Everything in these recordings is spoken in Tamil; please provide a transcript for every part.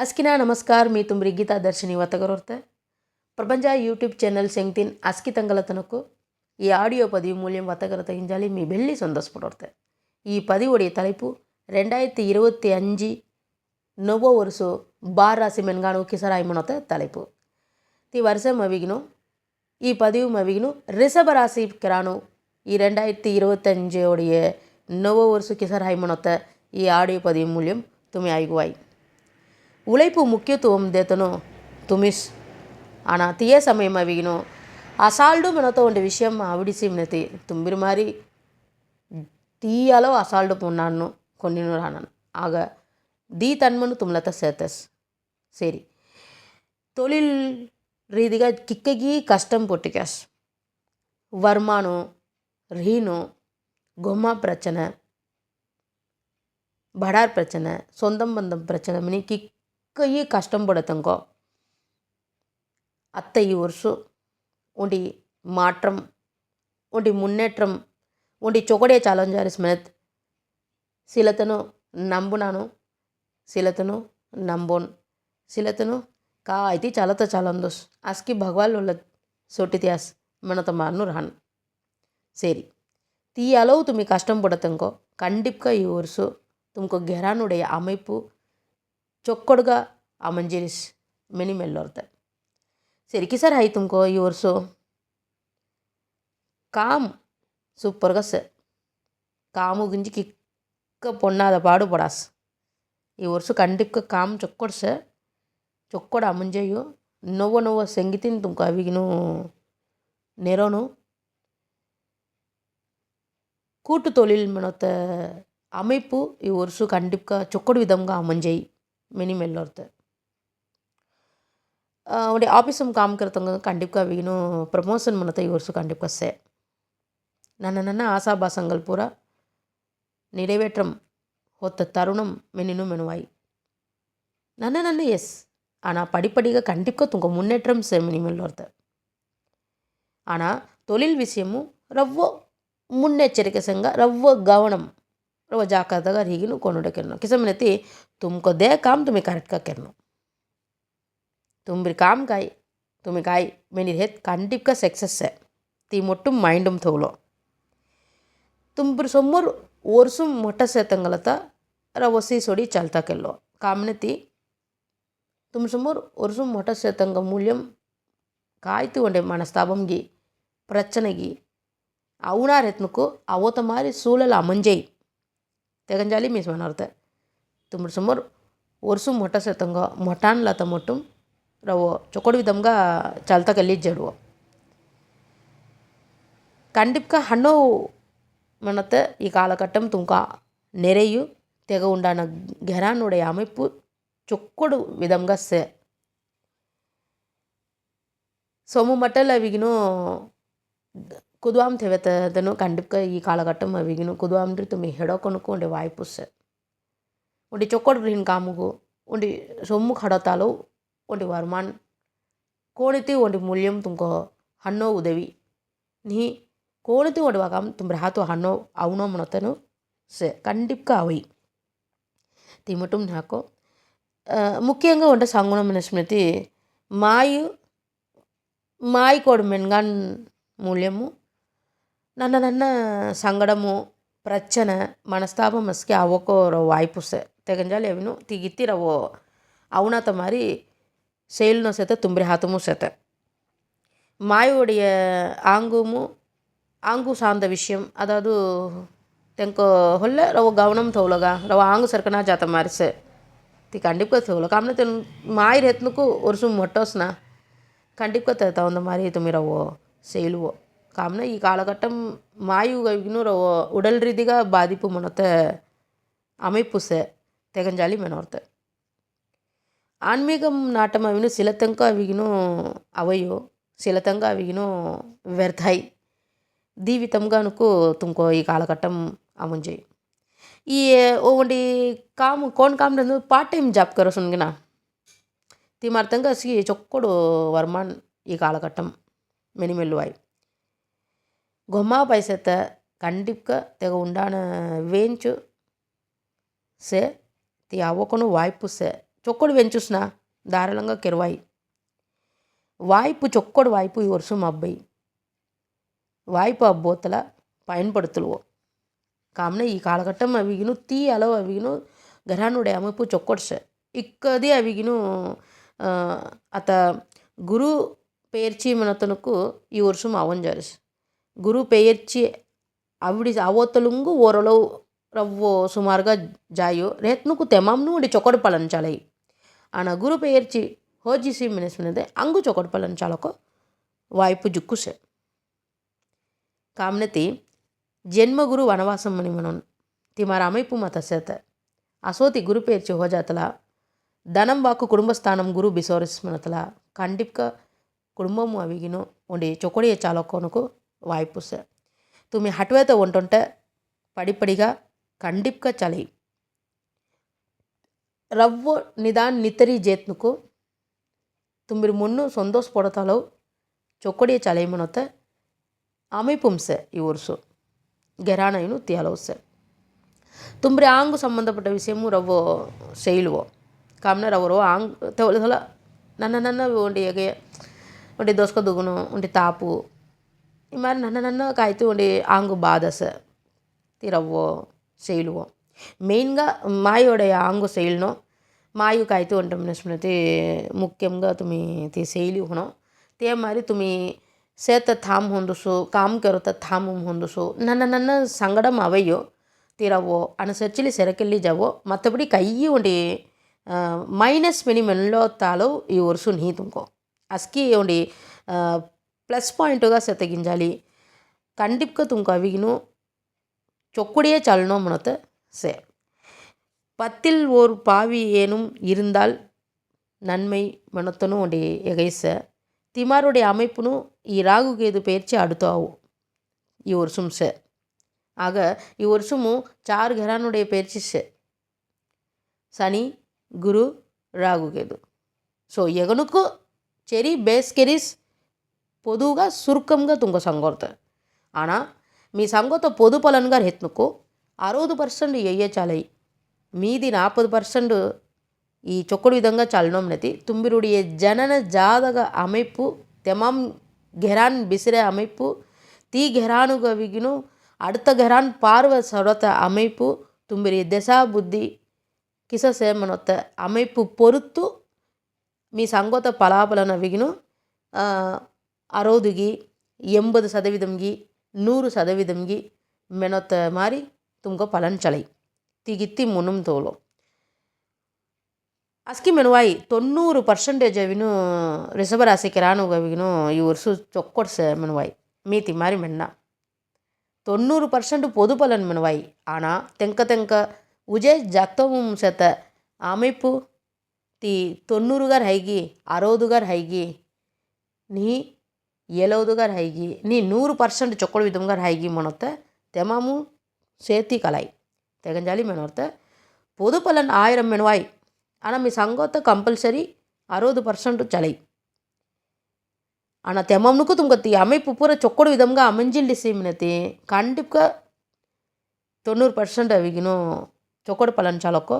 आस्किना नमस्कार मी तुमरी गीता दर्शनी वतगरोर्ते ప్రపంచ యూట్యూబ్ ఛానల్ శంక్తిన్ అస్కి తంగలతనకు ఈ ఆడియో పదివు మూల్యం వతగర తగించాలి మీ వెళ్ళి సంతోషపడొడత ఈ பதிவுடைய தலைப்பு ரெண்டாயிரத்தி இருபத்தி அஞ்சு நொவ்வோ வருஷம் பார் ராசி மென்காணு కిసరాయి మనత தலைப்பு ఈ వర్షం అవిగిను ఈ పదివు అవిగిను రిషభ రాశి కిరాను ఈ ரெண்டாயிரத்தி இருபத்தஞ்சோடைய நொவ்வோ வருஷ కిసరాయి మనత ఈ ఆడియో పదివు మూల్యం తుమి ఆయిగువాయి உழைப்பு முக்கியத்துவம் தேத்தனோ துமிஸ் ஆனால் తీయ సమయం అవిగిను అసాల్డు మనతో ఉండే విషయం ఆవిడిసి మినతి తుంబిరి మారి తీయాలో అసాల్డు పొన్నాను కొన్ని రానను ఆగ దీ తన్మను తుమ్లత సేతస్ சரி தொழில் ரீதியாக கிக்ககி கஷ்டம் பொட்டிக்காஸ் வருமானம் ரீனு கொம்மா பிரச்சனை படார் பிரச்சனை சொந்தம் பந்தம் பிரச்சனை மினி ಕೈ ಕಷ್ಟಂಪಡತಂಕೋ ಅತ್ತ ಈ ವರ್ಷ ಉಂಡಿ ಮಾಟ್ರಂ ಉಂಡಿ ಮುನ್ನೇಟ್ರಂ ಉಂಡಿ ಚೊಕೊಡೆ ಚಾಲೆಂಜಾರಿಸ್ ಮೆತ್ శిలతను నమ్మునాను శిలతను నమ్మోన్ శిలతను కా అయితే చాలతో చాలందోస్. అస్కి భగవాన్ ఉల్ల సొట్టితియాస్ మనతో మాను రాను. సరి తీయలో తుమి కష్టం పడతంకో. కండిప్గా ఈ వర్షు తుమ్కో గెరానుడే அமைப்பு చొక్కడుగా ఆ మంజీరిస్ మెని మెల్లోర్తాడు సరికి సార్ అయి తుమ్కో ఈ వర్షో కామ్ సూపర్గా సార్ కాము గురించి కిక్క పొన్నాద పాడు పడాస్ ఈ వర్ష కంటిక్క కామ్ చొక్కడు సార్ చొక్కడు అమంజయ్యు నువ్వు నువ్వు సంగీతిని తుమ్కు అవిగిను కూట్టు கூட்டு தொழில் అమెపు ఈ இவ்வொரு கண்டிப்பாக சொக்கடு విధంగా அமைஞ்சை மினிமல் ஒருத்தர். அவருடைய ஆஃபீஸும் ஆஃபీసం கண்டிப்பாக కండిప్గా ப்ரமோஷன் ప్రమోషన్ யோசிச்சு கண்டிப்பாக కండిప్కొస్తే నన్న నన్న ஆசாபாசங்கள் பூரா நிறைவேற்றம். ஒத்த தருணம் மெனினும் மெனுவாய். நன்ன நன்ன எஸ் ஆனால் படிப்படியாக கண்டிப்பாக தூங்க முன்னேற்றம் செமினிமல் ஒருத்தர். ஆனால் தொழில் விஷயமும் ரொம்ப முன்னெச்சரிக்கை செங்க ரொம்ப கவனம். ಜಾಗ್ರದಾಗ ಹೀಗಿನ ಕೊಂಡು ಕೆರ್ನೋ ಕಿಸಮಿನತಿ ತುಮ್ಕೊ ದೇ ಕಾಮ್ ತುಮಿ ಕರೆಕ್ಟ್ಗ ಕೆರ್ನೋ ತುಂಬ್ರಿ ಕಾಮ್ ಕಾಯಿ ತುಮಿ ಕಾಯಿ ಮೇನಿರ್ ಹೆತ್ ಕಂಡಿಪ್ಕ ಸಕ್ಸಸ್ಸೆ ತೀ ಮೊಟ್ಟು ಮೈಂಡುಮ್ ತೋಲೋ ತುಂಬ್ರಿ ಸೊಮ್ಮರ್ ಓರ್ಸುಮ್ ಮೊಟ್ಟ ಸೇತಂಗಲತ ರವಸಿ ಸೊಡಿ ಚಲ್ತಾ ಕೆಲ್ಲೋ ಕಾಮ್ನತಿ ತುಮ್ ಸೊಮ್ಮರ್ ಒರ್ಸುಮ್ ಮೊಟ್ಟ ಸೇತಂಗ ಮೂಲ್ಯಂ ಕಾಯ್ತು ಒಂಡೆ ಮನಸ್ತಾಪಂಗಿ பிரச்சனைக்கு அவுனார் எத்தனுக்கு அவத்த மாதிரி சூழல் அமைஞ்சை तेगेंच्याली मीस मानोर ते समोर वर्सूं मोटो आसा तेंगो मोटान लाता मोटूम रवो चोकोड बी तमकां चालता केल्लीच जेडवो కండిప్క హన్నో మనత ఈ కాలఘట్టం తుంక నెరయు తెగ ఉండాన గెరానుడయ அமைப்பு చొక్కుడు విధంగా సె సోము మట్టల విగినో ಕುದುವಾಂತಿವತ್ತು ಅದನ್ನು ಖಂಡಿತ ಈ ಕಾಲಘಟ್ಟಂ ಅವಿಗಿನ ಕುದುವಾಂದ್ರೆ ತುಮಿ ಹೆಡೋಕನಕು ಉಂಡೆ ವಾಯ್ಪುಸ್ ಉಂಡೆ ಚೊಕ್ಕೋಡ್ ಗ್ರಹಿನ್ ಕಾಮುಗು ಉಂಡೆ ಸೊಮ್ಮು ಹಡತಾಲು ಉಂಡೆ ವರಮಾನ್ ಕೋಣಿತಿ ಉಂಡೆ ಮೂಲ್ಯಂ ತುಮಕ ಹಣ್ಣೋ ಉದವಿ ನೀ ಕೋಣಿತಿ ಉಂಡೆ ವಾಗಾಮ್ ತುಂಬ ಹಾತು ಹಣ್ಣೋ ಅವನೋ ಮನತನು சே கண்டிப்பாக அவை தீ மட்டும் நாக்கும் முக்கியங்க ஒன்றை சங்குணம் ஸ்மிருதி மாயு மாய் கோடு மென்கான் மூலியமும் ನನ್ನ ನನ್ನ ಸಂಗಡಮು ಪ್ರಚನೆ ಮನಸ್ತಾಪ ಮಸ್ಕೆ ಅವಕ್ಕೋ ರವು ವಾಯ್ಪುಸೆ ತೆಗಂಜಾಲಿ ಅವಿನು ತಿಗಿತ್ತಿ ರವು ಅವನಾತ ಮಾರಿ செயல்னு சேர்த்த தும்பரி ஹாத்தமும் சேர்த்த மாயோடைய ஆங்குமு ஆங்கு சார்ந்த விஷயம் அதாவது ತೆಂಕೋ ಹೊಲ್ಲ ರವ ಗವನಂ ತೌಲಗ ರವ ಆಂಗು ಸರ್ಕನಾ ಜಾತ ಮಾರಿಸೆ ತಿ ಕಂಡಿಪ್ಕ ತೌಲ ಕಾಮ್ನೆ ತೆನ್ ಮಾಯಿರ್ ಹೆತ್ನುಕು ಒರ್ಸು ಮೊಟ್ಟೋಸ್ನ ಕಂಡಿಪ್ಕ ತಗೊಂದ ಮಾರಿ ತುಮಿ ರವೋ ಸೇಲುವೋ కావున ఈ కాలఘట్టం మాయు ఇగ్నూర్ உடல் ரீதியாக பாதிப்பு மனத்தை அமைப்பு சே ತೆಗಂಜಾಲಿ ಮೆನೋರ್ತೆ ಆನ್ಮೀಗಂ ನಾಟಮ ಅವಿನು ಸಿಲತಂಕ ಅವಿಗಿನು ಅವಯೋ ಸಿಲತಂಗ ಅವಿಗಿನು ವ್ಯರ್ಥಾಯಿ దీవితంగానుకు తుమ్కో ఈ కాలఘట్టం అముంజాయి ఈ ఓండి కాము cone com part time job కరో సున్గిన తిమార్థంగా సి చొక్కడు వర్మాన్ ఈ కాలఘట్టం கொம்மா పైసెత్త கண்டிப்பாக తెగ உண்டான வேஞ்சு సే తీ అవ్వకును వాయిపు సే చొక్కడు వెంచుసిన దారుణంగా కెరువాయి వాయిపు చొక్కడు వాయిపు ఈ వర్షం అబ్బాయి వాయిపు అబ్బోతల పయన్పడుతులువో కామన ఈ కాలఘట్టం అవిగిను తీ అలవు అవిగిను గ్రహణుడే అమ్మపు చొక్కడు సే ఇక్కది అవిగిను అత గురు పేర్చి మనతనుకు ఈ వర్షం అవన్ జరిసి గురు పెయర్చి ఆవిడి అవోతలుంగు ఓరలో రవ్వో సుమారుగా జాయో రేత్నుకు తెమంను ఉండి చొకడు పలన చాలయ్యి ఆ గురు పెయర్చి హోజీసి మినిసినదే అంగు చొకడు పలన చాలకు వాయిపు జుక్కుసే కామునతి జన్మ గురు వనవాసం అని మనం తిమార అమైపు మత సేత. అసోతి గురు పేర్చి హోజాతల ధనం వాకు కుటుంబస్థానం గురు బిసోరస్మతల కండిప్క కుటుంబము అవిగిన ఉండి చొకడియ చాలకోనుకు वायपूस तुम्ही हटवेत ఉంటుంటే పడిపడిగా కండిప్గా చలి రవ్వు నిదాన్ నితరి జేత్నుకు ತುಂಬಿರು ಮುನ್ನು ಸಂತೋಷ ಪಡತಾಲವು ಚೊಕ್ಕಡಿಯ ಚಲೈಮನೊತ್ತೆ ಅಮಿಪುಂಸೆ ಈ ವರ್ಷ ಗೆರಾಣಯ್ಯನು ತ್ಯಾಲೋಸೆ ತುಂಬ್ರೆ ಆಂಗು ಸಂಬಂಧಪಟ್ಟ ವಿಷಯಮು ರವ್ವು ಶೈಲುವೋ ಕಾಮನರ್ ಅವರು ಆಂಗ್ ತೆವಲಸಲ ನನ್ನ ನನ್ನ ಒಂಡಿ ಎಗೆ ಒಂಟಿ ದೋಸ್ಕ ದುಗುನು ಒಂಟಿ ತಾಪು ఈ మరి నన్న నన్నగా అవుతూ ఉండే ఆంగు బాధస తిరవ్వో శైలువో మెయిన్గా మాయోడయ ఆంగు శైలినో మాయుకు అవుతూ ఉంటాం స్మృతి ముఖ్యంగా తుమి ती శైలి होणं ते మరి తుమి ಸೇತ ಥಾಮ್ ಹೊಂದಿಸು ಕಾಮ್ ಕೆರುತ ಥಾಮ್ ಹೊಂದಿಸು ನನ್ನ ನನ್ನ ಸಂಗಡಂ ಅವಯ್ಯೋ ತಿರವೋ ಅನುಸರಿಚಲಿ ಸೆರಕೆಲ್ಲಿ ಜವೋ ಮತ್ತೊಬ್ಬಡಿ ಕೈಯಿ ಉಂಡಿ ಮೈನಸ್ ಮಿನಿಮಲ್ಲೋ ತಾಲೋ ಈ ಒರ್ಸು ನೀ ತುಂಕೋ ಅಸ್ಕಿ ಉಂಡಿ ప్లస్ పాయింట్గా సెతగించాలి ఖండిప్గా తుంక అవిగిను చొక్కుడే చలనో మనత సే பத்தில் ஓர் பாவி ஏனும் இருந்தால் நன்மை மனத்தனும் உடைய எகைச திமாருடைய அமைப்புனும் ಈ ರಾಗುಗೇದು ಪೇರ್ಚಿ ಆಡುತ್ತಾವು ಈ ವರ್ಷುಂಸೆ ಆಗ ಈ ವರ್ಷಮು ಚಾರ್ ಘರಾನುடைய ಪೇರ್ಚಿಸೆ சனி குரு ராகுகேது ஸோ எகனுக்கு செரி பேஸ் கெரிஸ் పొదువుగా సురుకంగా తుంగ సంగోర్త ఆనా మీ సంగోత పొదు పలన్గా హెత్నుకు అరవదు పర్సెంట్ ఎయ్యే చాలై மீதி நாற்பது பர்சன்ட் ಈ ಚೊಕ್ಕಡು ವಿಧಂಗ ಚಾಲನೋಮ್ನತಿ ತುಂಬಿರುಡಿಯ ಜನನ ಜಾತಕ அமைப்பு தெமாம் கெரான் பிசிற அமைப்பு தீ கெரானுகவிகினு அடுத்த கெரான் பார்வை சொடத்த அமைப்பு ತುಂಬಿರಿ ದೆಸಾ ಬುದ್ಧಿ ಕಿಸ ಸೇಮನೊತ್ತ அமைப்பு பொறுத்து మీ సంగోత పలాపలనవిగిను ಅರೋದುಗಿ ಎಂಬದು ಸದವಿದಂಗಿ ನೂರು ಸದವಿದಂಗಿ ಮೆನೊತ್ತ ಮಾರಿ ತುಮಕೊ ಫಲನ್ ಚಲೈ ತಿಗಿತ್ತಿ ಮುನುಂ ತೋಲು ಅಸ್ಕಿ ಮೆನುವಾಯಿ ತೊನ್ನೂರು ಪರ್ಸೆಂಟೇಜ್ ಅವಿನು ರಿಷಭರಾಶಿಕ್ಕೆ ರಾನುಗವಿನು ಈ ವರ್ಷ ಚೊಕ್ಕೊಡ್ಸ ಮೆನುವಾಯಿ மீத்தி மாதிரி மென்னா தொண்ணூறு பர்சன்ட் பொது பலன் மினவாய் ஆனால் தெங்க தெங்க உஜய் ஜக்தவும் சேத்த அமைப்பு தி தொண்ணூறுகார் ஹைகி அறுபதுகார் ஹைகி நீ ఎలవదుగా హైగి నీ నూరు పర్సెంట్ చొక్కడు విధంగా హైగి మనొత్త తెమాము సేతి కలాయి తెగంజాలి మెనొత్త பொதுப்பலன் ஆயிரம் மெனுவாய். ஆனால் மீ சங்கோத்த கம்பல்சரி அறுபது பர்சன்ட் சலை. ஆனால் தெமம்னுக்கு துங்கத்தி அமைப்பு பூரா சொக்கோடு విధంగా అమంజిల్లి సీమినతి கண்டிப்பாக தொண்ணூறு பர்சன்ட் அவிக்கணும் சொக்கோடு பலன் சலக்கோ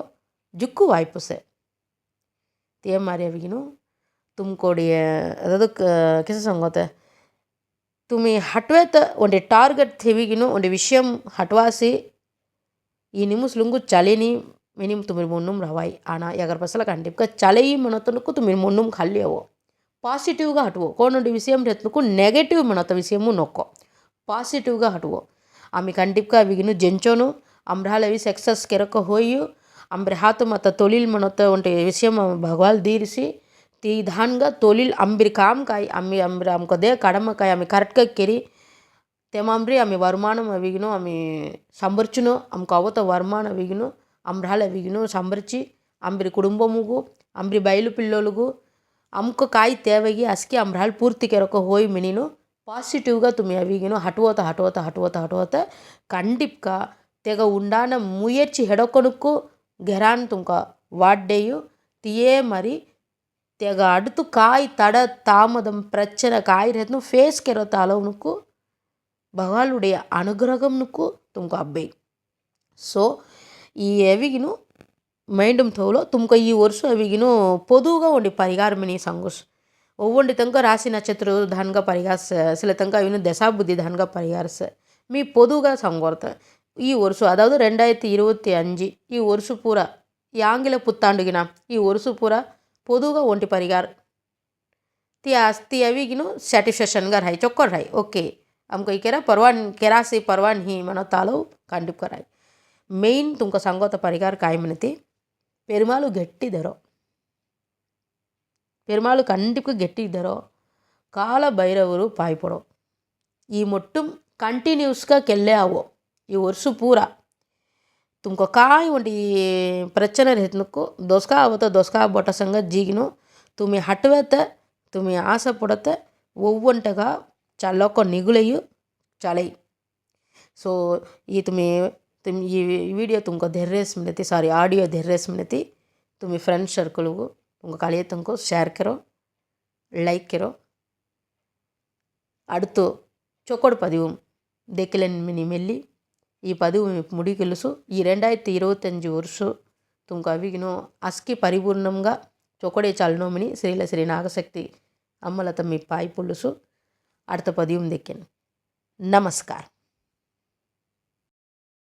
ஜுக்கு வாய்ப்பு சார் தே மாதிரி அவிக்கணும் தும்கோடைய அதாவது கிச சங்கோத்தை తుమి హట్వేత ओंडे టార్గెట్ थेविगिनो ओंडे విషయం హట్వాసి ఈ నిమ్స్ లుంగు చలిని మినిం తుమి మున్నుం రవాయి ఆనా ఎగర్ పసల కంటిప్క చలేయి మనతనుకు తుమిర్ మున్నుం ఖల్లేవో పాజిటివ్గా హటువో కోనుండి విషయం రెత్నుకు నెగటివ్ మనత విషయము నొక్కో పాజిటివ్గా హటువో ఆమె కంటిప్క విగిను జెంచోను అమ్రాలవి సక్సెస్ కెరక హోయు అమ్రహాతు మత తొలిల్ మనత ఒంటి విషయం భగవాల్ దీరిసి ತೀಧಾನ್ಗ ತೋಲಿಲ್ ಅಂಬಿರ್ ಕಾಮ್ ಕಾಯಿ ಅಮ್ಮಿ ಅಂಬಿರ ಅಮ್ಕ ದೇ ಕಡಮ ಕಾಯಿ ಅಮ್ಮಿ ಕರೆಕ್ಟ್ಗ ಕೆರಿ తెమాంబ్రి ఆమె వరుమానం అవిగిను ఆమె సంబర్చును ఆమెకు అవత వరుమాన అవిగిను అమ్రాలు అవిగిను సంబర్చి అంబ్రి కుటుంబముగు అంబ్రి బయలు పిల్లోలుగు అమ్కు కాయి తేవగి అస్కి అమ్రాలు పూర్తి కెరొక హోయి మినిను పాజిటివ్గా తుమ్మి అవిగిను హఠవత హఠవత హఠవత హఠవత కండిప్గా తెగ ఉండాన ముయర్చి హెడొకొనుక్కు గెరాన్ తుంక వాడ్డేయు తియే మరి తెగ ತೆಗಾಡ್ತು ಕಾಯಿ தட தாமதம் பிரச்சனை காயிறதுன்னு ஃபேஸ் కెరత அளவுனுக்கு భగవానుడి అనుగ్రహంకు తుమ్కు అబ్బాయి సో ఈ అవిగిను మైండ్ తోలో తుమ్కు ఈ వర్ష అవిగిను పొదువుగా ఉండి పరిగారమిని సంఘర్ష ఒవ్వండి తంక రాశి నక్షత్ర ధాన్గ పరిగాస సిల తంక అవిను దశాబుద్ధి ధాన్గ పరిగారస మీ పొదువుగా సంగోరత. ఈ వర్ష అదాదు రెండాయిరత్తి ఇరవత్తి అంజు ఈ వర్ష పూర ఈ ఆంగ్ల పుత్తాండుగిన ఈ వర్ష పూర பொதுவாக ఒంటి பரிகார் ती आज ती આવી ગીનો સેટિસ્ફેક્શન ગર ఓకే. ચોક્કર હૈ ઓકે આમ કોઈ કેરા પરવાન કેરા સે પરવાન మెయిన్ తుంక సంగోత పరిగారు కాయమనితి పెరుమాలు గట్టి ధరో. పెరుమాలు కండిప్కు గట్టి ధరో. కాల భైరవరు పాయిపడో. ఈ మొట్టం కంటిన్యూస్గా కెళ్ళే అవో ఈ వర్షు పూరా. तुमको काई उंडी प्रचने रहतनको दोस्का आवतो दोस्का बोಟ ಸಂಗ ಜೀಗಿನು ತುಮಿ ಹಟವತ ತುಮಿ ಆಸ ಪುಡತ ಒವ್ವಂಟಗ ಚಲೋಕ ನಿಗುಳೆಯು ಚಲೈ ಸೊ ಈ ತುಮಿ ತುಮ್ ಈ ವಿಡಿಯೋ ತುಮಕ ಧೈರ್ಯಸ್ ಮಿನತಿ ಸಾರಿ ಆಡಿಯೋ ಧೈರ್ಯಸ್ ಮಿನತಿ ತುಮಿ ಫ್ರೆಂಡ್ ಸರ್ಕಲ್ಗೂ ತುಮಕ ಕಳಿಯ ತುಮಕ ಶೇರ್ ಕರೋ ಲೈಕ್ ಕರೋ ಅಡ್ತು ಚೊಕೊಡ್ ಪದಿವು ದೇಕಿಲೆನ್ ಮಿನಿ ಮೆಲ್ಲಿ ఈ పదివు ముడికెలుసు ఈ రెండాయిరత్తి ఇరవై అంజు వరుసు తుంక అవిగినో అస్కి పరిపూర్ణంగా చొక్కడే చల్నోమిని శ్రీల శ్రీ నాగశక్తి అమ్మల పాయి పులుసు అడత పదివు దెక్కిన నమస్కారం.